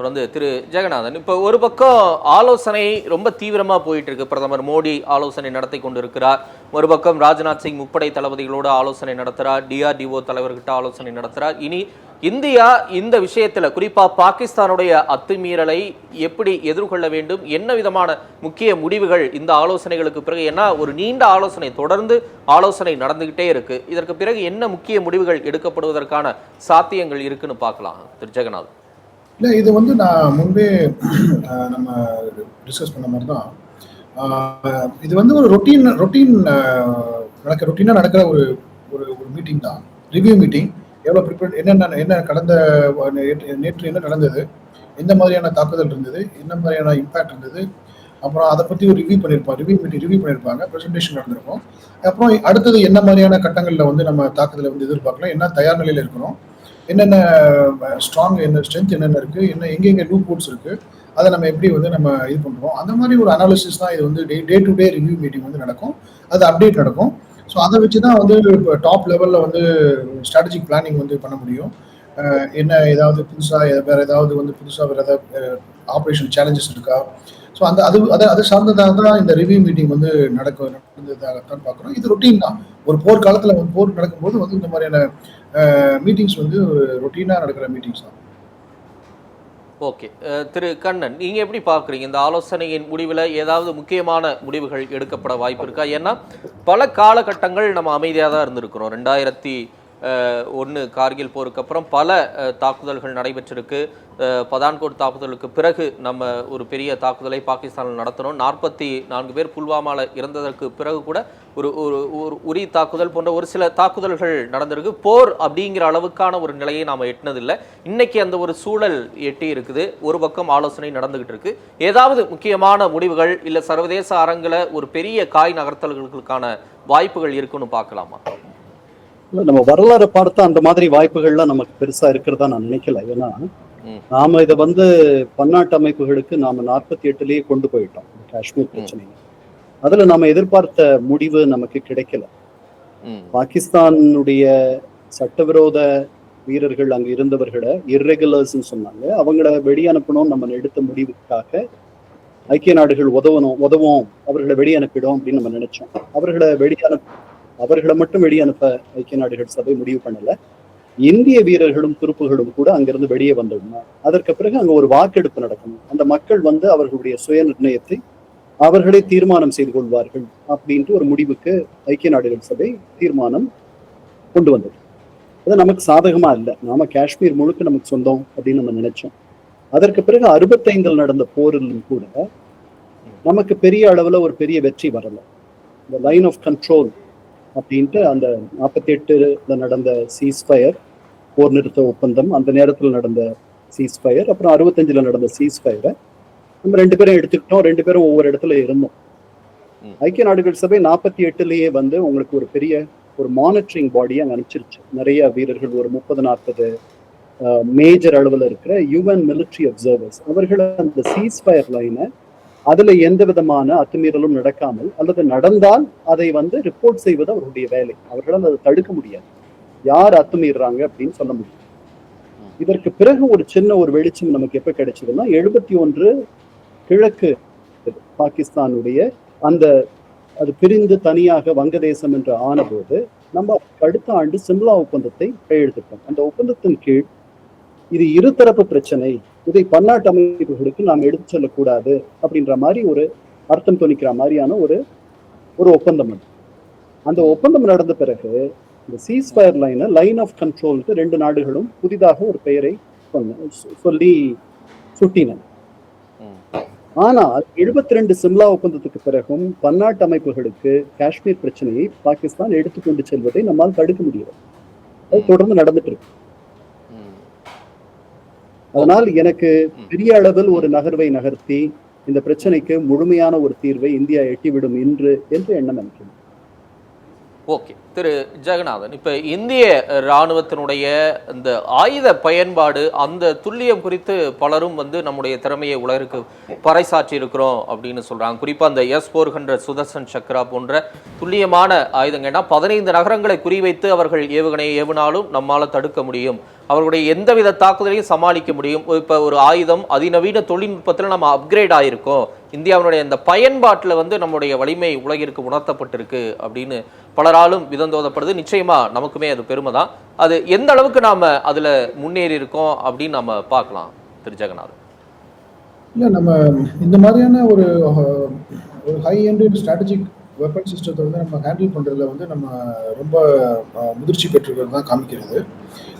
தொடர்ந்து திரு ஜெகநாதன் இப்போ ஒரு பக்கம் ஆலோசனை ரொம்ப தீவிரமாக போயிட்டு இருக்கு பிரதமர் மோடி ஆலோசனை நடத்தி கொண்டிருக்கிறார். ஒரு பக்கம் ராஜ்நாத் சிங் முப்படை தளபதிகளோடு ஆலோசனை நடத்துகிறார் டிஆர்டிஓ தலைவர்கிட்ட ஆலோசனை நடத்துகிறார் இனி இந்தியா இந்த விஷயத்தில் குறிப்பாக பாகிஸ்தானுடைய அத்துமீறலை எப்படி எதிர்கொள்ள வேண்டும்? என்ன விதமான முக்கிய முடிவுகள் இந்த ஆலோசனைகளுக்கு பிறகு? ஏன்னா ஒரு நீண்ட ஆலோசனை தொடர்ந்து ஆலோசனை நடந்துகிட்டே இருக்கு. இதற்கு பிறகு என்ன முக்கிய முடிவுகள் எடுக்கப்படுவதற்கான சாத்தியங்கள் இருக்குன்னு பார்க்கலாம். திரு ஜெகநாத் இல்லை இது வந்து நான் முன்பே நம்ம டிஸ்கஸ் பண்ண மாதிரி தான் இது வந்து ஒரு ரொட்டீன் ரொட்டீன் நடக்க ரொட்டீனாக நடக்கிற ஒரு ஒரு ஒரு மீட்டிங் தான். ரிவ்யூ மீட்டிங் எவ்வளோ ப்ரிப்பேர் என்னென்ன என்ன கடந்த நேற்று நேற்று என்ன நடந்தது எந்த மாதிரியான தாக்குதல் இருந்தது என்ன மாதிரியான இம்பேக்ட் இருந்தது அப்புறம் அதை பற்றி ஒரு ரிவ்யூ பண்ணியிருப்பாங்க ரிவ்யூ மீட்டிங் ரிவ்யூ பண்ணியிருப்பாங்க ப்ரெசன்டேஷன் நடந்திருக்கும். அப்புறம் அடுத்தது என்ன மாதிரியான கட்டங்களில் வந்து நம்ம தாக்குதலை வந்து எதிர்பார்க்கலாம் என்ன தயார் நிலையில் இருக்கிறோம் என்னென்ன ஸ்ட்ராங் என்ன ஸ்ட்ரென்த் என்னென்ன இருக்குது என்ன எங்கெங்கே லூப் போட்ஸ் இருக்குது அதை நம்ம எப்படி வந்து நம்ம இது பண்ணுறோம் அந்த மாதிரி ஒரு அனாலிசிஸ் தான் இது வந்து day day to day review meeting வந்து நடக்கும். அது அப்டேட் நடக்கும். ஸோ அதை வச்சு தான் வந்து டாப் லெவலில் வந்து ஸ்ட்ராட்டஜிக் பிளானிங் வந்து பண்ண முடியும். என்ன ஏதாவது புதுசாக வேறு ஏதாவது வந்து புதுசாக வேறு ஏதாவது ஆப்ரேஷன் சேலஞ்சஸ் இருக்கா? ஸோ அந்த அது அதை அது சார்ந்ததாக தான் இந்த ரிவ்யூ மீட்டிங் வந்து நடக்க நடந்ததாகத்தான் பார்க்குறோம். இது ரொட்டீன் தான். ஒரு போர்க்காலத்தில் வந்து போர் நடக்கும்போது வந்து இந்த மாதிரியான மீட்டிங்ஸ் வந்து ரொட்டீனாக நடக்கிற மீட்டிங்ஸ் தான். ஓகே திரு கண்ணன் நீங்கள் எப்படி பார்க்குறீங்க? இந்த ஆலோசனையின் முடிவில் ஏதாவது முக்கியமான முடிவுகள் எடுக்கப்பட வாய்ப்பு இருக்கா? ஏன்னா பல காலகட்டங்கள் நம்ம அமைதியாக தான் இருந்திருக்கிறோம். ரெண்டாயிரத்தி ஒன்று கார்கில் போருக்கு அப்புறம் பல தாக்குதல்கள் நடைபெற்றிருக்கு. பதான்கோட் தாக்குதலுக்கு பிறகு நம்ம ஒரு பெரிய தாக்குதலை பாகிஸ்தானில் நடத்தினோம். நாற்பத்தி நான்கு பேர் புல்வாமாவில் இறந்ததற்கு பிறகு கூட ஒரு ஒரு ஒரு உரி தாக்குதல் போன்ற ஒரு சில தாக்குதல்கள் நடந்திருக்கு. போர் அப்படிங்கிற அளவுக்கான ஒரு நிலையை நாம் எட்டினதில்லை. இன்னைக்கு அந்த ஒரு சூழல் எட்டி இருக்குது. ஒரு பக்கம் ஆலோசனை நடந்துகிட்டு இருக்கு. ஏதாவது முக்கியமான முடிவுகள் இல்லை சர்வதேச அரங்கில் ஒரு பெரிய காய் நகர்த்தல்களுக்கான வாய்ப்புகள் இருக்குன்னு பார்க்கலாமா? நம்ம வரலாறு பார்த்தா அந்த மாதிரி வாய்ப்புகள்லாம் நமக்கு பெருசா இருக்கிறதா நான் நினைக்கல. ஏன்னா. நாம இதை வந்து பன்னாட்டு அமைப்புகளுக்கு நாம நாற்பத்தி எட்டுலயே கொண்டு போயிட்டோம். காஷ்மீர் பிரச்சனை. அதுல நாம எதிர்பார்த்த முடிவு நமக்கு கிடைக்கல. பாகிஸ்தானுடைய சட்டவிரோத வீரர்கள் அங்க இருந்தவர்களை இர்ரெகுலர்ஸ்னு சொன்னாங்க. அவங்கள வெளியனுப்பணும் நம்ம எடுத்த முடிவுக்காக ஐக்கிய நாடுகள் உதவணும் உதவும் அவர்களை வெளியனுப்பிடும் அப்படின்னு நம்ம நினைச்சோம். அவர்களை வெளியனுப்ப அவர்களை மட்டும் வெளியனுப்ப ஐக்கிய நாடுகள் சபை முடிவு பண்ணல. இந்திய வீரர்களும் துருப்புகளும் கூட அங்கிருந்து வெளியே வந்துடணும் அதற்கு பிறகு அங்க ஒரு வாக்கெடுப்பு நடக்கணும் அந்த மக்கள் வந்து அவர்களுடைய சுய நிர்ணயத்தை அவர்களே தீர்மானம் செய்து கொள்வார்கள் அப்படின்ட்டு ஒரு முடிவுக்கு ஐக்கிய நாடுகள் சபை தீர்மானம் கொண்டு வந்தது. அது நமக்கு சாதகமா இல்லை. நாம காஷ்மீர் முழுக்க நமக்கு சொந்தம் அப்படின்னு நம்ம நினைச்சோம். அதற்கு பிறகு அறுபத்தைந்தில் நடந்த போரிலும் கூட நமக்கு பெரிய அளவுல ஒரு பெரிய வெற்றி வரல. இந்த லைன் ஆஃப் கண்ட்ரோல் அப்படின்ட்டு அந்த நாற்பத்தி எட்டுல நடந்த சீஸ்ஃபயர் போர் நிறுத்த ஒப்பந்தம் அந்த நேரத்தில் நடந்த சீஸ்ஃபயர் அப்புறம் அறுபத்தஞ்சுல நடந்த சீஸ்ஃபயரை நம்ம ரெண்டு பேரும் எடுத்துக்கிட்டோம். ரெண்டு பேரும் ஒவ்வொரு இடத்துல இருந்தோம். ஐக்கிய நாடுகள் சபை நாற்பத்தி எட்டுலயே வந்து உங்களுக்கு ஒரு பெரிய ஒரு மானிட்டரிங் பாடி அங்க அனுப்பிச்சிருச்சு. நிறைய வீரர்கள் ஒரு முப்பது நாற்பது மேஜர் அளவுல இருக்கிற யுஎன் மிலிட்ரி அப்சர்வர்ஸ் அவர்கள் அந்த சீஸ்ஃபயர் லைனை அதுல எந்த விதமான அத்துமீறலும் நடக்காமல் அல்லது நடந்தால் அதை வந்து ரிப்போர்ட் செய்வது அவருடைய வேலை. அவர்களால் அதை தடுக்க முடியாது. யார் அத்துமீறாங்க அப்படின்னு சொல்ல முடியும். இதற்கு பிறகு ஒரு சின்ன ஒரு வெளிச்சம் நமக்கு எப்ப கிடைச்சதுன்னா எழுபத்தி ஒன்று கிழக்கு பாகிஸ்தானுடைய அந்த அது பிரிந்து தனியாக வங்கதேசம் என்று ஆனபோது நம்ம அடுத்த ஆண்டு சிம்லா ஒப்பந்தத்தை கையெழுத்திட்டோம். அந்த ஒப்பந்தத்தின் கீழ் இது இருதரப்பு பிரச்சனை. இதை பன்னாட்டு அமைப்புகளுக்கு நாம் எடுத்து செல்லக்கூடாது அப்படின்ற மாதிரி ஒரு அர்த்தம் துணிக்கிற மாதிரியான ஒரு ஒரு ஒப்பந்தம் அது. அந்த ஒப்பந்தம் நடந்த பிறகு இந்த சீஸ்ஃபயர் லைனை லைன் ஆஃப் கண்ட்ரோலுக்கு ரெண்டு நாடுகளும் புதிதாக ஒரு பெயரை சொல்லி சுட்டின. ஆனால் எழுபத்தி ரெண்டு சிம்லா ஒப்பந்தத்துக்கு பிறகும் பன்னாட்டு அமைப்புகளுக்கு காஷ்மீர் பிரச்சனையை பாகிஸ்தான் எடுத்துக்கொண்டு செல்வதை நம்மால் தடுக்க முடியாது அது தொடர்ந்து நடந்துட்டு இருக்கு. அதனால் எனக்கு. பெரிய அளவில் ஒரு நகர்வை நகர்த்தி இந்த பிரச்சனைக்கு முழுமையான ஒரு தீர்வை இந்தியா எட்டிவிடும் இன்று என்று எண்ணம் நினைக்கிறேன் ஓகே. திரு ஜெகநாதன் இப்ப இந்திய இராணுவத்தினுடைய இந்த ஆயுத பயன்பாடு அந்த துல்லியம் குறித்து பலரும் வந்து நம்முடைய திறமையை உலகிற்கு பறைசாற்றி இருக்கிறோம் அப்படின்னு சொல்றாங்க. குறிப்பா அந்த S four hundred Sudarshan Chakra போன்ற துல்லியமான ஆயுதங்கள்னா பதினைந்து நகரங்களை குறிவைத்து அவர்கள் ஏவுகணையை ஏவினாலும் நம்மால தடுக்க முடியும். அவர்களுடைய எந்தவித தாக்குதலையும் சமாளிக்க முடியும். இப்போ ஒரு ஆயுதம் அதிநவீன தொழில்நுட்பத்தில் நம்ம அப்கிரேட் ஆயிருக்கோம். இந்தியாவினுடைய அந்த பயன்பாட்டில் வந்து நம்முடைய வலிமை உலகிற்கு உணர்த்தப்பட்டிருக்கு அப்படின்னு பலராலும் விதந்தோதப்படுது. நிச்சயமா நமக்குமே அது பெருமை தான் அது எந்த அளவுக்கு நாம அதுல முன்னேறி இருக்கோம் அப்படின்னு நம்ம பார்க்கலாம் திரு ஜெகநாதன். இல்லை நம்ம இந்த மாதிரியான ஒரு ஒரு ஹை எண்ட் ஸ்ட்ராட்டஜிக் வெப்பன் சிஸ்டத்தை வந்து நம்ம ஹேண்டில் பண்ணுறதுல வந்து நம்ம ரொம்ப முதிர்ச்சி பெற்றிருக்கிறது தான் காமிக்கிறது.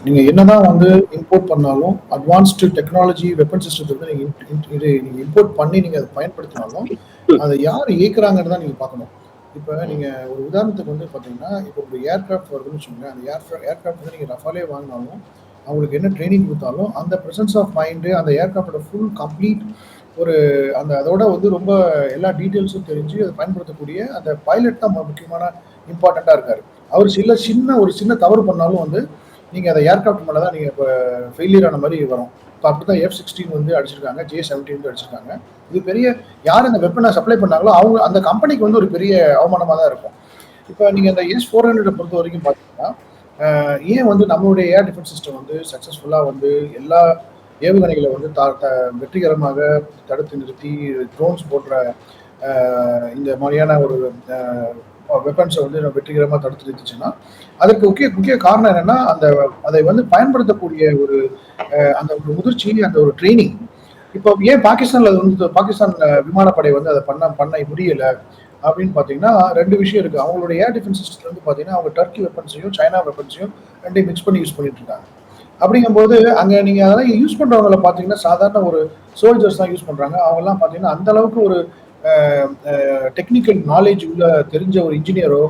நீங்கள் என்னதான் வந்து இம்போர்ட் பண்ணாலும் அட்வான்ஸ்டு டெக்னாலஜி வெப்பன் சிஸ்டத்தை வந்து நீங்கள் இது நீங்கள் இம்போர்ட் பண்ணி நீங்கள் அதை பயன்படுத்தினாலும் அதை யார் இயக்குறாங்கன்னு தான் நீங்கள் பார்க்கணும். இப்போ நீங்கள் ஒரு உதாரணத்துக்கு வந்து பார்த்தீங்கன்னா இப்போ ஒரு ஏர்கிராஃப்ட் வருதுன்னு சொன்னீங்க அந்த ஏர் ஏர்கிராஃப்ட் வந்து நீங்கள் ரஃபாலே வாங்கினாலும் அவங்களுக்கு என்ன ட்ரைனிங் கொடுத்தாலும் அந்த ப்ரெசன்ஸ் ஆஃப் மைண்டு அந்த ஏர்கிராஃப்டோட ஃபுல் கம்ப்ளீட் ஒரு அந்த அதோட வந்து ரொம்ப எல்லா டீட்டெயில்ஸும் தெரிஞ்சு அதை பயன்படுத்தக்கூடிய அந்த பைலட் தான் முக்கியமான இம்பார்ட்டண்ட்டாக இருக்காரு. அவர் சில சின்ன ஒரு சின்ன தவறு பண்ணாலும் வந்து நீங்கள் அந்த ஏர்க்ராஃப்ட் மேலே தான் நீங்கள் இப்போ ஃபெயிலியர் ஆன மாதிரி வரும். இப்போ அப்படி தான் எஃப் சிக்ஸ்டீன் வந்து அடிச்சிருக்காங்க ஜே செவன்டீன் வந்து அடிச்சிருக்காங்க. இது பெரிய யார் அந்த வெப்பனை சப்ளை பண்ணாங்களோ அவங்க அந்த கம்பெனிக்கு வந்து ஒரு பெரிய அவமானமாக தான் இருக்கும். இப்போ நீங்கள் அந்த எஸ் ஃபோர் ஹண்ட்ரட் பொறுத்த வரைக்கும் பார்த்தீங்கன்னா ஏன் வந்து நம்மளுடைய ஏர் டிஃபென்ஸ் சிஸ்டம் வந்து சக்ஸஸ்ஃபுல்லாக வந்து எல்லா ஏவுகணைகளை வந்து தா த- வெற்றிகரமாக தடுத்து நிறுத்தி ட்ரோன்ஸ் போன்ற இந்த மாதிரியான ஒரு வெப்பன்ஸை வந்து வெற்றிகரமாக தடுத்து நிறுத்துச்சுன்னா அதற்கு முக்கிய முக்கிய காரணம் என்னன்னா அந்த அதை வந்து பயன்படுத்தக்கூடிய ஒரு அந்த ஒரு முதிர்ச்சி அந்த ஒரு ட்ரைனிங் இப்போ ஏன் பாகிஸ்தான்ல வந்து பாகிஸ்தான் விமானப்படை வந்து அதை பண்ண பண்ண முடியல? அப்படின்னு பார்த்தீங்கன்னா ரெண்டு விஷயம் இருக்கு. அவங்களுடைய ஏர் டிஃபென்ஸ் சிஸ்டத்தில் வந்து பார்த்தீங்கன்னா அவங்க டர்க்கி வெப்பன்ஸையும் சைனா வெப்பன்ஸையும் ரெண்டையும் மிக்ஸ் பண்ணி யூஸ் பண்ணிட்டு இருக்காங்க. அப்படிங்கும்போது அங்கே நீங்கள் அதெல்லாம் யூஸ் பண்ணுறவங்கள பார்த்தீங்கன்னா சாதாரண ஒரு சோல்ஜர்ஸ் தான் யூஸ் பண்ணுறாங்க அவங்கெல்லாம் பார்த்தீங்கன்னா அந்த அளவுக்கு ஒரு டெக்னிக்கல் நாலேஜ் உள்ள தெரிஞ்ச ஒரு இன்ஜினியரோ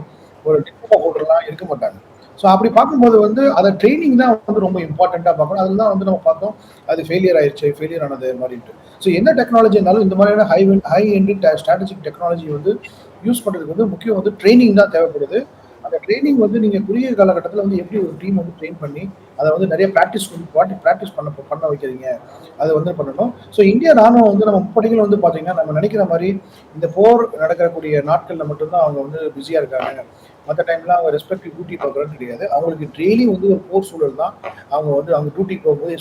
ஒரு டிப்ளமோ ஹோல்டர்லாம் இருக்க மாட்டாங்க. ஸோ அப்படி பார்க்கும்போது வந்து அதை ட்ரைனிங் தான் வந்து ரொம்ப இம்பார்ட்டண்ட்டாக பார்க்கணும். அதில் தான் வந்து நம்ம பார்த்தோம் அது ஃபெயிலியர் ஆயிடுச்சு ஃபெயிலியர் ஆனது மாதிரிட்டு ஸோ என்ன டெக்னாலஜி இருந்தாலும் இந்த மாதிரியான high high end strategic technology வந்து யூஸ் பண்ணுறதுக்கு வந்து முக்கியம் வந்து ட்ரைனிங் தான் தேவைப்படுது. அந்த ட்ரைனிங் வந்து நீங்கள் குறுகிய காலகட்டத்தில் வந்து எப்படி ஒரு டீம் வந்து ட்ரெயின் பண்ணி அதை வந்து நிறைய ப்ராக்டிஸ் வாட்டி ப்ராக்டிஸ் பண்ண பண்ண வைக்கிறீங்க அதை வந்து பண்ணணும். ஸோ இந்தியா ராணுவம் வந்து நம்ம முப்படைகள் வந்து பார்த்தீங்கன்னா நம்ம நினைக்கிற மாதிரி இந்த போர் நடக்கக்கூடிய நாட்களில் மட்டும்தான் அவங்க வந்து பிஸியாக இருக்காங்க. மற்ற டைம்ல அவங்க ரெஸ்பெக்டிவ் டியூட்டி பார்க்குறோன்னு கிடையாது. அவங்களுக்கு டெய்லி வந்து ஒரு போர் சூழல் தான் அவங்க வந்து அவங்க டியூட்டிக்கு போகும்போது.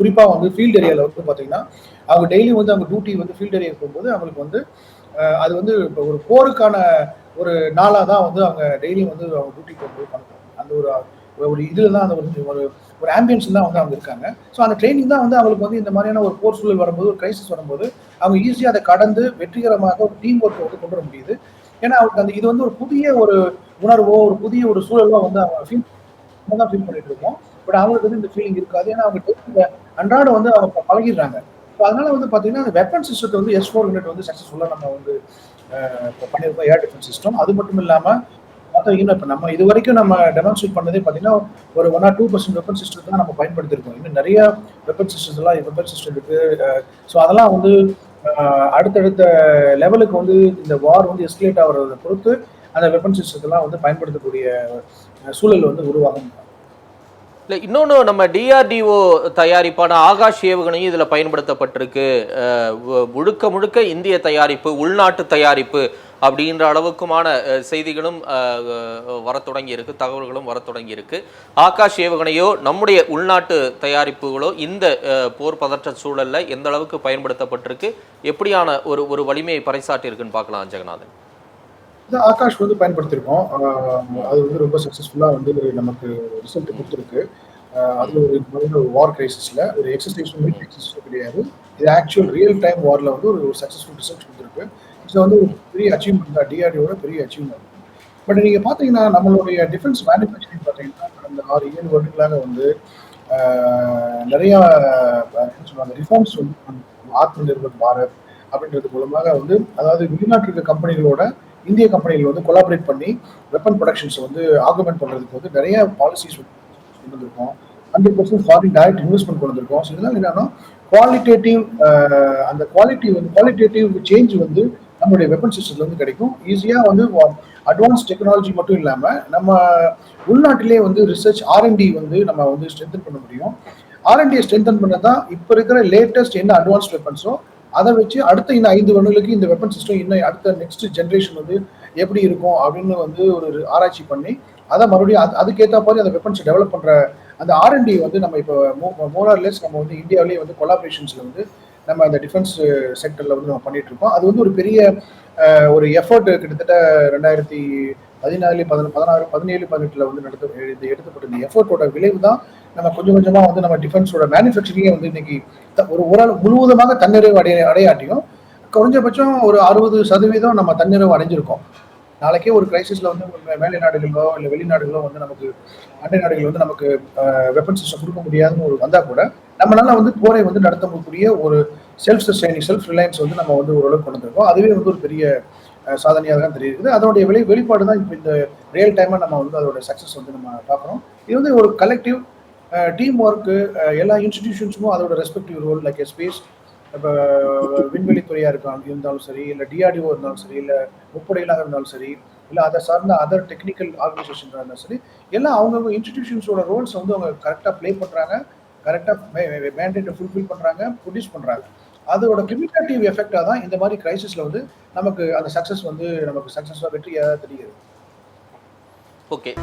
குறிப்பாக வந்து ஃபீல்ட் ஏரியாவில் வந்து பார்த்தீங்கன்னா அவங்க டெய்லி வந்து அவங்க டியூட்டி வந்து ஃபீல்ட் ஏரியா போகும்போது அவங்களுக்கு வந்து அது வந்து இப்போ ஒரு போருக்கான ஒரு நாளாக தான் வந்து அவங்க டெய்லி வந்து அவங்க டியூட்டி போகும்போது பண்ணுறாங்க அந்த ஒரு ஒரு இதில் தான் அந்த ஒரு ஒரு ஒரு ஆம்பியன்ஸ் தான் வந்து அவங்க இருக்காங்க. ஸோ அந்த ட்ரைனிங் தான் வந்து அவங்களுக்கு வந்து இந்த மாதிரியான ஒரு போர் சூழல் வரும்போது ஒரு கிரைசிஸ் வரும்போது அவங்க ஈஸியாக அதை கடந்து வெற்றிகரமாக ஒரு டீம் ஒர்க்கை வந்து கொண்டு வர முடியுது. ஏன்னா அவங்களுக்கு அந்த இது வந்து ஒரு புதிய ஒரு உணர்வோ ஒரு புதிய ஒரு சூழலோ வந்து அவங்க ஃபீல் தான் ஃபீல் பண்ணிட்டு இருக்கோம். பட் அவங்களுக்கு வந்து இந்த ஃபீலிங் இருக்காது. ஏன்னா அவங்க அன்றாட வந்து அவங்க பழகிடுறாங்க. ஸோ அதனால வந்து பார்த்தீங்கன்னா அந்த வெப்பன் சிஸ்டத்தை வந்து எஸ் ஃபோர் யூனிட் வந்து சக்ஸஸ்ஃபுல்லாக நம்ம வந்து இப்போ பண்ணியிருக்கோம் ஏர் டிஃபென்ஸ் சிஸ்டம் அது மட்டும் இல்லாமல் பார்த்தீங்கன்னா இப்போ நம்ம இது வரைக்கும் நம்ம டெமான்ஸ்ட்ரேட் பண்ணதே பார்த்தீங்கன்னா ஒரு one or two percent weapon system தான் நம்ம பயன்படுத்திருக்கோம். இன்னும் நிறைய வெப்பன் சிஸ்டம்ஸ் எல்லாம் வெப்பன் சிஸ்டம் இருக்கு. ஸோ அதெல்லாம் வந்து அடுத்தடுத்த லெவலுக்கு வந்து இந்த வார் வந்து எஸ்கலேட் ஆகிறத பொறுத்து அந்த வெப்பன் சிஸ்டத்தெல்லாம் வந்து பயன்படுத்தக்கூடிய சூழல் வந்து உருவாகும். இல்லை இன்னொன்று நம்ம டிஆர்டிஓ தயாரிப்பான ஆகாஷ் ஏவுகணையும் இதில் பயன்படுத்தப்பட்டிருக்கு. முழுக்க முழுக்க இந்திய தயாரிப்பு உள்நாட்டு தயாரிப்பு அப்படின்ற அளவுக்குமான செய்திகளும் வர தொடங்கியிருக்கு தொடங்கி இருக்கு தகவல்களும் வரத் தொடங்கி இருக்கு ஆகாஷ் ஏவுகணையோ நம்முடைய உள்நாட்டு தயாரிப்புகளோ இந்த போர் பதற்ற சூழல்ல எந்த அளவுக்கு பயன்படுத்தப்பட்டிருக்கு? எப்படியான ஒரு ஒரு வலிமையை பறைசாட்டியிருக்குன்னு பார்க்கலாம் ஜெகநாதன். இந்த ஆகாஷ் வந்து பயன்படுத்தியிருக்கோம் அது வந்து ரொம்ப சக்ஸஸ்ஃபுல்லாக வந்து நமக்கு ரிசல்ட் கொடுத்துருக்கு. அதில் ஒரு மாதிரி ஒரு வார் கிரைசிஸில் ஒரு எக்ஸசைஸ் வந்து எக்ஸசைஸ் கிடையாது. இது ஆக்சுவல் ரியல் டைம் வாரில் வந்து ஒரு சக்ஸஸ்ஃபுல் ரிசல்ட் கொடுத்துருக்கு. இது வந்து ஒரு பெரிய அச்சீவ்மெண்ட் தான். டிஆர்டியோட பெரிய அச்சீவ்மெண்ட் பட் நீங்கள் பார்த்தீங்கன்னா நம்மளுடைய டிஃபென்ஸ் மேனுஃபேக்சரிங் பார்த்தீங்கன்னா கடந்த ஆறு ஏழு வருடங்களாக வந்து நிறையா என்ன சொல்லுவாங்க ரிஃபார்ம்ஸ் வந்து ஆத்ம நிர்பர் பாரத் அப்படின்றது மூலமாக வந்து அதாவது வெளிநாட்டு இருக்க கம்பெனிகளோட இந்திய கம்பெனிகள் வந்து கொலாபரேட் பண்ணி வெப்பன் ப்ரொடக்ஷன்ஸ் வந்து ஆகுமெண்ட் பண்ணுறதுக்கு வந்து நிறைய பாலிசிஸ் கொண்டு வந்திருக்கோம். Hundred percent foreign direct investment கொண்டு வந்திருக்கோம். ஸோ இதெல்லாம் என்னன்னா குவாலிட்டேட்டிவ் அந்த குவாலிட்டி வந்து குவாலிட்டேட்டிவ் சேஞ்ச் வந்து நம்மளுடைய வெப்பன் சிஸ்டத்தில் வந்து கிடைக்கும். ஈஸியாக வந்து அட்வான்ஸ் டெக்னாலஜி மட்டும் இல்லாமல் நம்ம உள்நாட்டிலே வந்து ரிசர்ச் ஆர்என்டி வந்து நம்ம வந்து ஸ்ட்ரென்தன் பண்ண முடியும். ஆர்என்டியை ஸ்ட்ரென்தன் பண்ண தான் இப்போ இருக்கிற லேட்டஸ்ட் என்ன அட்வான்ஸ் வெப்பன்ஸோ அதை வச்சு அடுத்த இந்த ஐந்து வருடங்களுக்கு இந்த வெப்பன் சிஸ்டம் இன்னும் அடுத்த நெக்ஸ்ட் ஜென்ரேஷன் வந்து எப்படி இருக்கும் அப்படின்னு வந்து ஒரு ஆராய்ச்சி பண்ணி அதை மறுபடியும் அது அதுக்கேற்ற மாதிரி அந்த வெப்பன்ஸ் டெவலப் பண்ணுற அந்த ஆர்என்டி வந்து நம்ம இப்போ மோரார்லெஸ் நம்ம வந்து இந்தியாவிலேயே வந்து கொலாபரேஷன்ஸில் வந்து நம்ம அந்த டிஃபென்ஸ் செக்டரில் வந்து நம்ம பண்ணிட்டு இருக்கோம். அது வந்து ஒரு பெரிய ஒரு எஃபர்ட் கிட்டத்தட்ட ரெண்டாயிரத்தி பதினாலு பதின பதினாறு பதினேழு பதினெட்டில் வந்து நடத்த இது எடுக்கப்பட்ட இந்த எஃபர்ட்டோட விளைவு தான் நம்ம கொஞ்சம் கொஞ்சமாக வந்து நம்ம டிஃபென்ஸோட மேனுஃபேக்சரிங்கே வந்து இன்னைக்கு ஒரு ஓரளவு முழுவதுமாக தன்னிறைவு அடைய அடையாட்டியும் குறைஞ்சபட்சம் ஒரு அறுபது சதவீதம் நம்ம தன்னிறைவு அடைஞ்சிருக்கோம். நாளைக்கே ஒரு கிரைசிஸில் வந்து மேலை நாடுகளோ இல்லை வெளிநாடுகளோ வந்து நமக்கு அண்டை நாடுகள் வந்து நமக்கு வெப்பன் சிஸ்டம் கொடுக்க முடியாதுன்னு ஒரு வந்தால் கூட நம்மளால வந்து போரை வந்து நடத்தக்கூடிய ஒரு செல்ஃப் சஸ்டைனிங் செல்ஃப் ரிலையன்ஸ் வந்து நம்ம வந்து ஓரளவுக்கு கொண்டு வந்திருக்கோம். அதுவே வந்து ஒரு பெரிய சாதனையாக தான் தெரியுது. அதனுடைய வெளி வெளிப்பாடு தான் இப்போ இந்த ரியல் டைமாக நம்ம வந்து அதோட சக்ஸஸ் வந்து நம்ம பார்க்குறோம். இது வந்து ஒரு collective Uh, team work uh, எல்லா இன்ஸ்டிடியூஷன்ஸுக்கும் அதோட ரெஸ்பெக்டிவ் ரோல் லைக் ஸ்பேஸ் இப்போ uh, விண்வெளித்துறையாக இருக்காங்க இருந்தாலும் சரி இல்லை டிஆர்டிஓ இருந்தாலும் சரி இல்லை முப்படைகளாக இருந்தாலும் சரி இல்லை அதை சார்ந்த அதர் டெக்னிக்கல் ஆர்கனைசேஷன் இருந்தாலும் சரி எல்லாம் அவங்கவுங்க இன்ஸ்டிடியூஷன்ஸோட ரோல்ஸ் வந்து அவங்க கரெக்டாக ப்ளே பண்ணுறாங்க கரெக்டாக மேண்டேட்டை ஃபுல்ஃபில் பண்ணுறாங்க ப்ரொடியூஸ் பண்ணுறாங்க அதோட கிமிட்டேட்டிவ் எஃபெக்டாக தான் இந்த மாதிரி கிரைசிஸில் வந்து நமக்கு அந்த சக்ஸஸ் வந்து நமக்கு சக்ஸஸாக வெற்றியாக தெரிகிறது. ஓகே